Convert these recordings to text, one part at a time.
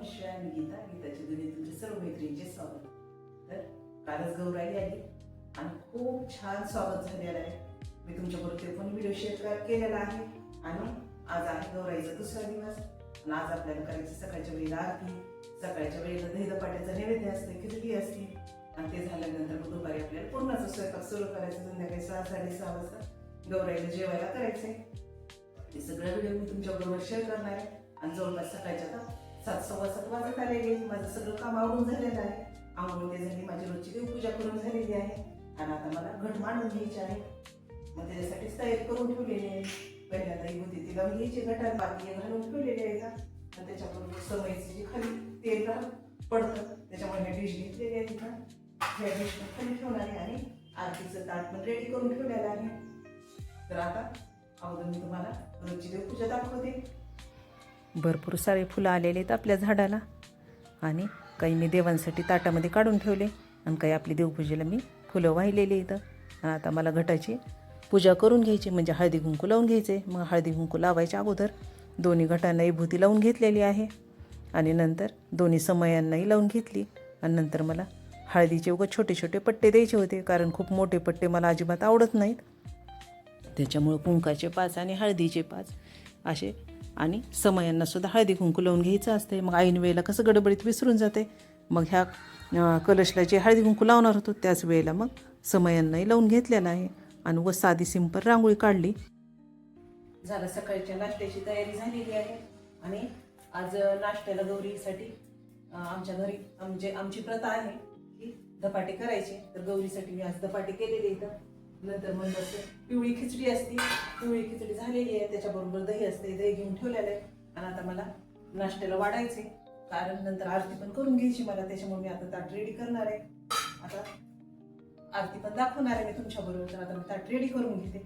नमस्कार मी गीता गीताची दुनिया तुमच्या सर्व मैत्रिणीचे स्वागत. तर कालच गौराई आली आणि खूप छान स्वागत झालेलं आहे. मी तुमच्याबरोबर ते पण व्हिडिओ शेअर केलेला आहे. आणि आज आहे गौराईचा दुसरा दिवस. आणि आज आपल्याला करायची सकाळच्या वेळेला आरती. सकाळच्या वेळेला दही दपाट्याचा नैवेद्य असते खिचडी असते. आणि ते झाल्यानंतर मग दुपारी आपल्याला पूर्णाचा स्वयंपाक सुरू करायचा. संध्याकाळी सहा साडेसहा वाजता गौराईला जेवायला करायचंय. हे सगळं व्हिडिओ मी तुमच्याबरोबर शेअर करणार आहे. आणि जवळपास सकाळच्या आता सात सव्वा सात वाजत आलेले माझं सगळं काम आवडून झालेलं आहे. आंघोळ झाली माझी रोजची देवपूजा करून झालेली आहे. आणि आता मला घट मांडून घ्यायची आहे. मग त्याच्यासाठीच तयारी करून ठेवलेली आहे. पहिल्यांदा होती ती घ्यायची घटात बाकी घालून ठेवलेली आहे का? आणि त्याच्याबरोबर समयची जी खाली तेल पडतं त्याच्यामुळे ह्या डिश घेतलेली आहे तिथं. ह्या डिश खाली ठेवणार आहे. आणि आरतीचं ताट पण रेडी करून ठेवलेलं आहे. तर आता अगोदर मी तुम्हाला रोजची देवपूजा दाखवते. भरपूर सारे फुलं आलेले आहेत आपल्या झाडाला. आणि काही मी देवांसाठी ताटामध्ये काढून ठेवले. आणि काही आपली देवपूजेला मी फुलं वाहिलेली इथं आता मला घटाची पूजा करून घ्यायची म्हणजे हळदी कुंकू लावून घ्यायचे. मग हळदी कुंकू लावायच्या अगोदर दोन्ही घटांना विभूती लावून घेतलेली आहे. आणि नंतर दोन्ही समयांनाही लावून घेतली. आणि नंतर मला हळदीचे उगं छोटे छोटे पट्टे द्यायचे होते कारण खूप मोठे पट्टे मला अजिबात आवडत नाहीत. त्याच्यामुळं कुंकाचे पाच आणि हळदीचे पाच असे आणि समयांना सुद्धा हळदी कुंकू लावून घ्यायचं असते मग ऐन वेळेला कसं गडबडीत विसरून जाते? मग ह्या कलशला जे हळदी कुंकू लावणार होतो त्याच वेळेला मग समयांनाही लावून घेतलेला आहे. आणि व साधी सिंपल रांगोळी काढली. झालं सकाळच्या नाश्त्याची तयारी झालेली आहे. आणि आज नाश्त्याला गौरीसाठी आमच्या घरी आमचे आमची प्रथा आहे की धपाटे करायचे. तर गौरीसाठी मी आज धपाटे केलेले इथं नंतर मग असं पिवळी खिचडी असते. पिवळी खिचडी झालेली आहे. त्याच्याबरोबर दही असते. दही घेऊन ठेवलेलं आहे. आणि आता मला नाश्त्याला वाढायचे कारण नंतर आरती पण करून घ्यायची मला. त्याच्यामुळे मी आता ताट रेडी करणार आहे. आता आरती पण दाखवणार आहे मी तुमच्याबरोबर. तर आता मी ताट रेडी करून घेते.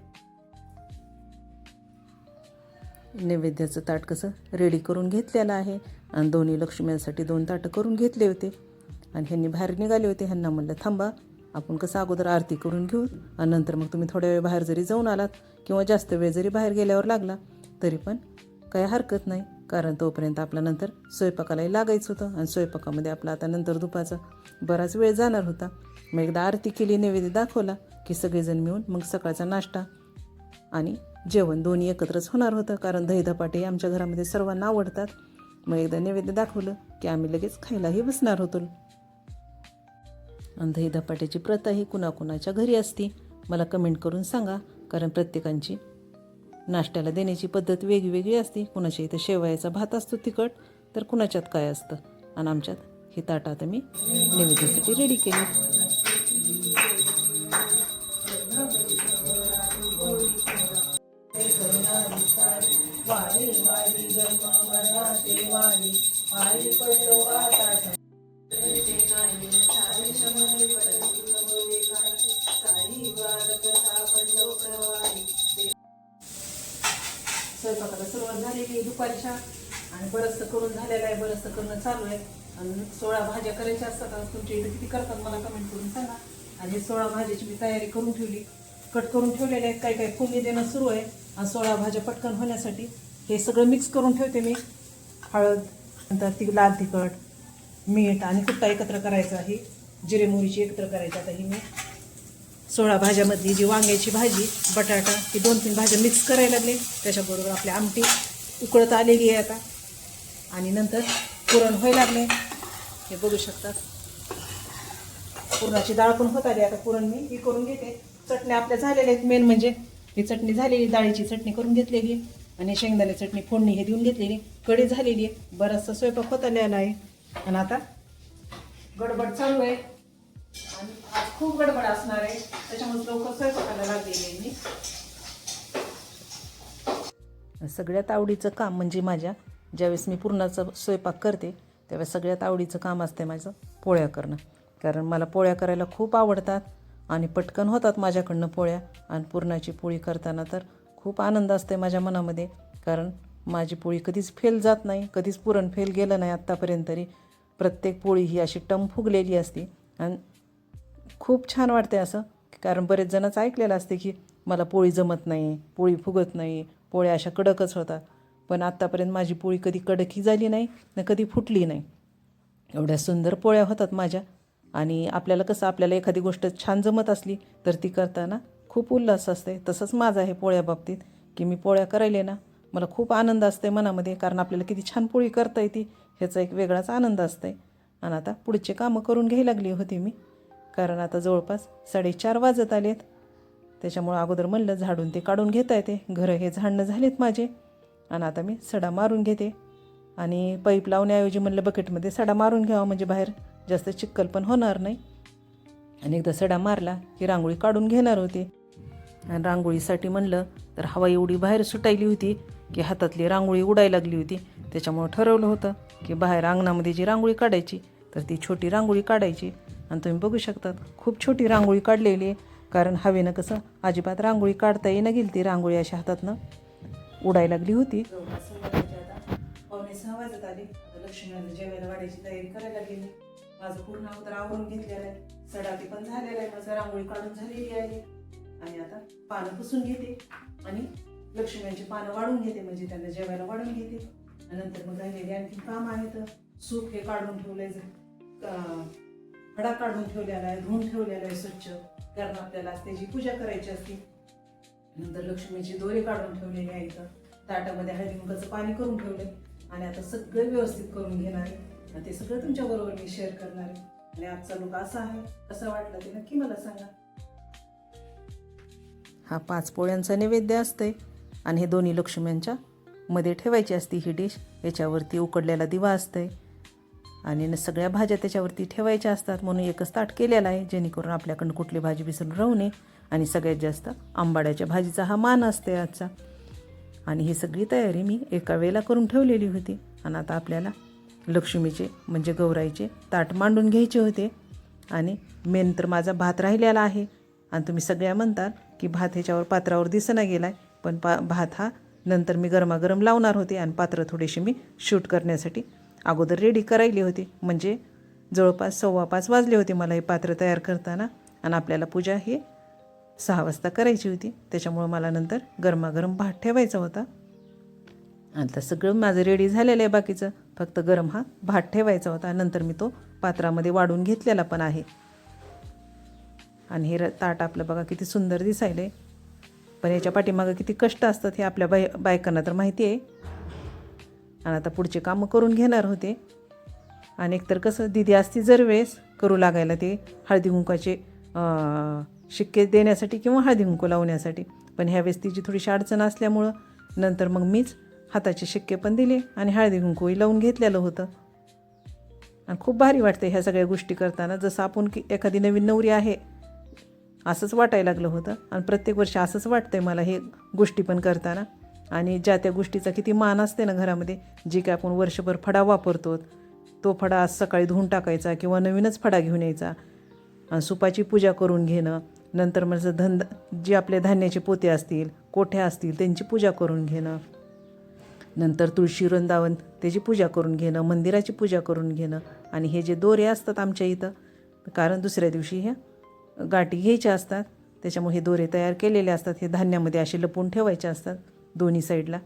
नैवेद्याचं ताट कसं रेडी करून घेतलेलं आहे. आणि दोन्ही लक्ष्म्यांसाठी दोन ताटं करून घेतले होते. आणि ह्यांनी बाहेर निघाले होते. ह्यांना म्हणलं थांबा आपण कसं अगोदर आरती करून घेऊ आणि नंतर मग तुम्ही थोड्या वेळ बाहेर जरी जाऊन आलात किंवा जास्त वेळ जरी बाहेर गेल्यावर लागला तरी पण काही हरकत नाही. कारण तोपर्यंत आपला नंतर स्वयंपाकालाही लागायचं होतं आणि स्वयंपाकामध्ये आपला आता नंतर दुपारचा बराच वेळ जाणार होता. मग एकदा आरती केली नैवेद्य दाखवला की सगळेजण मिळून मग सकाळचा नाश्ता आणि जेवण दोन्ही एकत्रच होणार होतं. कारण दही धपाटे आमच्या घरामध्ये सर्वांना आवडतात. मग एकदा नैवेद्य दाखवलं की आम्ही लगेच खायलाही बसणार होतो. दही धपाट्याची प्रथा ही कुणाकुणाच्या घरी असती. मला कमेंट करून सांगा कारण प्रत्येकांची नाश्त्याला देण्याची पद्धत वेगवेगळी असते. कुणाच्या इथं शेवयाचा भात असतो तिखट तर कुणाच्यात काय असतं? आणि आमच्यात ही ताटं आता मी नैवेद्यासाठी रेडी केली. वारी वारी जन्म मरणाचे वारी आई पडलो आता स्वयंपाकाला सुरुवात झालेली आहे दुपारच्या आणि बरंचसं करून झालेलं आहे बरंचसं करणं चालू आहे. आणि सोळा भाज्या करायच्या असतात तुमच्या इथे किती करतात मला कमेंट करून सांगा. आणि सोळा भाज्याची मी तयारी करून ठेवली. कट करून ठेवलेले आहेत काही काही फोडणी देणं सुरू आहे. आणि सोळा भाज्या पटकन होण्यासाठी हे सगळं मिक्स करून ठेवते मी. हळद नंतर ती लाल तिखट मीठ आणि कुट्टा एकत्र करायचा आहे जिरे मोहरीची एकत्र करायची आता ही मी सोळा भाज्यामधली जी वांग्याची भाजी बटाटा ही दोन तीन भाज्या मिक्स करायला लागले. त्याच्याबरोबर आपली आमटी उकळत आलेली आहे आता. आणि नंतर पुरण व्हायला लागले. हे बघू शकतात. पुरणाची डाळ पण होत आली. आता पुरण मी ही करून घेते. चटण्या आपल्या झालेल्या आहेत. मेन म्हणजे ही चटणी झालेली डाळीची चटणी करून घेतलेली आणि शेंगदाणे चटणी फोडणी हे देऊन घेतलेली. कढी झालेली आहे. बराचसा स्वयंपाक होत आलेला आहे. आणि आता? गडबड चालू आहे. आणि आज खूप गडबड असणार आहे. त्याच्यामुळे लवकर स्वयंपाकाला लागलेली आहे मी. सगळ्यात आवडीचं काम म्हणजे माझ्या ज्यावेळेस मी पूर्णाचा स्वयंपाक करते त्यावेळेस सगळ्यात आवडीचं काम असते माझं पोळ्या करणं. कारण मला पोळ्या करायला खूप आवडतात आणि पटकन होतात माझ्याकडनं पोळ्या. आणि पुरणाची पोळी करताना तर खूप आनंद असते माझ्या मनामध्ये. कारण माझी पोळी कधीच फेल जात नाही कधीच पुरण फेल गेलं नाही आत्तापर्यंत तरी. प्रत्येक पोळी ही अशी टम फुगलेली असते. आणि खूप छान वाटते असं कारण बरेच जणच ऐकलेलं असते की मला पोळी जमत नाही पोळी फुगत नाही पोळ्या अशा कडकच होतात. पण आत्तापर्यंत माझी पोळी कधी कडकी झाली नाही ना कधी फुटली नाही. एवढ्या सुंदर पोळ्या होतात माझ्या. आणि आपल्याला कसं आपल्याला एखादी गोष्ट छान जमत असली तर ती करताना खूप उल्हास असते. तसंच माझं आहे पोळ्या बाबतीत की मी पोळ्या करायले ना मला खूप आनंद असते मनामध्ये कारण आपल्याला किती छान पोळी करता येते. ह्याचा एक वेगळाच आनंद असते आणि आता पुढचे कामं करून घ्यायला लागली होती मी. कारण आता जवळपास साडेचार वाजत आलेत. त्याच्यामुळं अगोदर म्हणलं झाडून ते काढून घेता येते. घरं हे झाडणं झालेत माझे. आणि आता मी सडा मारून घेते. आणि पाईप लावण्याऐवजी म्हणलं बकेटमध्ये सडा मारून घ्यावा म्हणजे बाहेर जास्त चिक्कल पण होणार नाही. आणि एकदा सडा मारला की रांगोळी काढून घेणार होती. आणि रांगोळीसाठी म्हणलं तर हवा एवढी बाहेर सुटायली होती की हातातली रांगोळी उडायला लागली होती. त्याच्यामुळं ठरवलं होतं की बाहेर अंगणामध्ये जी रांगोळी काढायची तर ती छोटी रांगोळी काढायची. आणि तुम्ही बघू शकतात खूप छोटी रांगोळी काढलेली आहे. कारण हवेनं कसं अजिबात रांगोळी काढता येईना गेली ती रांगोळी अशा हातातनं उडायला लागली होती. वाजत लक्ष्मीला जेवायला वाढायची तयारी करायला गेली माझं पूर्ण अगोदर आवरून घेतलेलं आहे. पण झालेला आहे. माझं रांगोळी काढून झालेली आहे. आणि आता पानं पुसून घेते. आणि लक्ष्मीची पानं वाढून घेते म्हणजे त्यांना जेवायला वाढून घेते. नंतर मग राहिलेले आणखी काम आहेत सूप हे काढून ठेवलंय खडा काढून ठेवलेला आहे धुवून ठेवलेला आहे स्वच्छ. कारण आपल्याला त्याची पूजा करायची असते. नंतर लक्ष्मीची दोरे काढून ठेवलेले आहेत ताटामध्ये हळदी पाणी करून ठेवले आणि आता सगळं व्यवस्थित करून घेणार आहे. आणि ते सगळं तुमच्याबरोबर मी शेअर करणार आहे. आणि आजचा लोक असा आहे असं वाटलं ते नक्की मला सांगा. हा पाच पोळ्यांचा नैवेद्य असतंय. आणि हे दोन्ही लक्ष्म्यांच्या मध्ये ठेवायची असते ही डिश याच्यावरती उकडलेला दिवा असते आणि न सगळ्या भाज्या त्याच्यावरती ठेवायच्या असतात म्हणून एकच ताट केलेला आहे जेणेकरून आपल्याकडनं कुठली भाजी विसरून राहू नये. आणि सगळ्यात जास्त आंबाड्याच्या भाजीचा हा मान असते आजचा. आणि ही सगळी तयारी मी एका वेळेला करून ठेवलेली होती. आणि आता आपल्याला लक्ष्मीचे म्हणजे गौराईचे ताट मांडून घ्यायचे होते. आणि मेन तर माझा भात राहिलेला आहे. आणि तुम्ही सगळ्या म्हणताल की भात ह्याच्यावर पात्रावर दिसना गेला आहे पण पा भात हा नंतर मी गरमागरम लावणार होते आणि पात्र थोडीशी मी शूट करण्यासाठी अगोदर रेडी करायली होती. म्हणजे जवळपास सव्वा पाच वाजले होते मला हे पात्र तयार करताना आणि आपल्याला पूजा ही सहा वाजता करायची होती. त्याच्यामुळं मला नंतर गरमागरम भात ठेवायचा होता. आता सगळं माझं रेडी झालेलं आहे बाकीचं. फक्त गरम हा भात ठेवायचा होता. नंतर मी तो पात्रामध्ये वाढून घेतलेला पण आहे. आणि हे र- ताट आपलं बघा किती सुंदर दिसायलं आहे पण याच्या पाठीमागं किती कष्ट असतात हे आपल्या बाय बायकांना तर माहिती आहे. आणि आता पुढचे कामं करून घेणार होते. आणि एकतर कसं दिदी असती जर वेळेस करू लागायला ते हळदी कुंकाचे शिक्के देण्यासाठी किंवा हळदी कुंकू लावण्यासाठी. पण ह्यावेळेस तिची थोडीशी अडचण असल्यामुळं नंतर मग मीच हाताचे शिक्के पण दिले आणि हळदी कुंकूही लावून घेतलेलं होतं. आणि खूप भारी वाटते ह्या सगळ्या गोष्टी करताना. जसं आपण की एखादी नवीन नवरी आहे असंच वाटायला लागलं होतं. आणि प्रत्येक वर्षी असंच वाटतंय मला हे गोष्टी पण करताना. आणि ज्या त्या गोष्टीचा किती मान असते ना घरामध्ये जी काय आपण वर्षभर फडा वापरतो तो फडा आज सकाळी धुवून टाकायचा किंवा नवीनच फडा घेऊन यायचा. आणि सुपाची पूजा करून घेणं नंतर माझं धंद जे आपले धान्याचे पोते असतील कोठ्या असतील त्यांची पूजा करून घेणं. नंतर तुळशी वृंदावन त्याची पूजा करून घेणं मंदिराची पूजा करून घेणं. आणि हे जे दोरे असतात आमच्या इथं कारण दुसऱ्या दिवशी ह्या गाठी घ्यायच्या असतात. त्याच्यामुळे हे दोरे तयार केलेले असतात. हे धान्यामध्ये असे लपवून ठेवायचे असतात दोन्ही साईडला.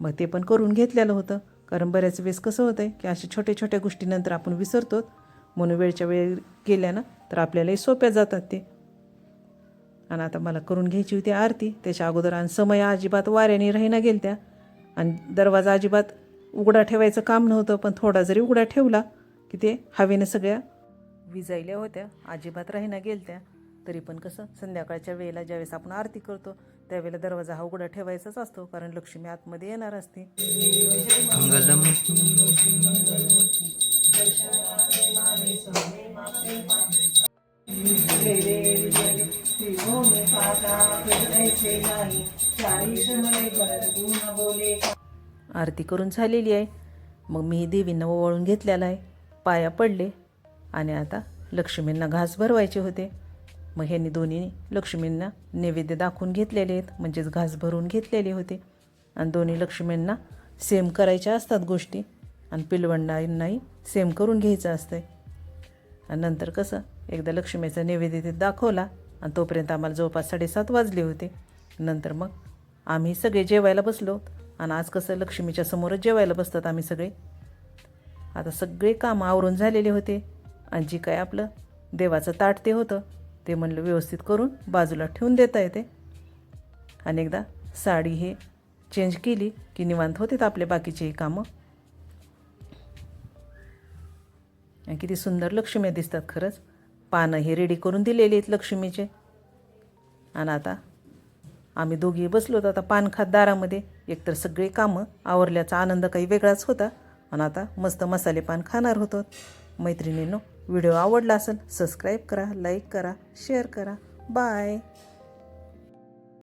मग ते पण करून घेतलेलं होतं. कारण बऱ्याच वेळेस कसं होतं आहे की अशा छोट्या छोट्या गोष्टीनंतर आपण विसरतो. म्हणून वेळच्या वेळ केल्या ना तर आपल्यालाही सोप्या जातात ते. आणि आता मला करून घ्यायची होती आरती. त्याच्या अगोदर आणि समय अजिबात वाऱ्याने राहीना गेलत्या. आणि दरवाजा अजिबात उघडा ठेवायचं काम नव्हतं. पण थोडा जरी उघडा ठेवला की ते हवेनं सगळ्या विजायल्या होत्या. अजिबात राहीना गेलत्या. तरी पण कसं संध्याकाळच्या वेळेला ज्यावेळेस आपण आरती करतो त्यावेळेला दरवाजा हा उघडा ठेवायचाच असतो कारण लक्ष्मी आतमध्ये येणार असते. आरती करून झालेली आहे. मग मी देवींना ओवाळून घेतलेला आहे. पाया पडले. आणि आता लक्ष्मींना घास भरवायचे होते. मग ह्यांनी दोन्ही लक्ष्मींना नैवेद्य दाखवून घेतलेले आहेत म्हणजेच घास भरून घेतलेले होते. आणि दोन्ही लक्ष्मींना सेम करायच्या असतात गोष्टी आणि पिलवंडांनाही सेम करून घ्यायचं असतं आणि नंतर कसं एकदा लक्ष्मीचा नैवेद्य ते दाखवला आणि तोपर्यंत आम्हाला जवळपास साडेसात वाजले होते. नंतर मग आम्ही सगळे जेवायला बसलो आणि आज कसं लक्ष्मीच्या समोरच जेवायला बसतात आम्ही सगळे. आता सगळे कामं आवरून झालेले होते. आणि जी काय आपलं देवाचं ताट ते होतं. ते म्हणलं व्यवस्थित करून बाजूला ठेवून देता येते. आणि एकदा साडी हे चेंज केली की निवांत होते आपले बाकीचेही कामं. आणि किती सुंदर लक्ष्मी दिसतात खरंच. पानं हे रेडी करून दिलेले आहेत लक्ष्मीचे. आणि आता आम्ही दोघी बसलो होतो आता पान खात दारामध्ये. एकतर सगळे कामं आवरल्याचा आनंद काही वेगळाच होता. आणि आता मस्त मसाले पान खाणार होतो. मैत्रिणींनो व्हिडिओ आवडला असेल सबस्क्राईब करा लाईक करा शेअर करा. बाय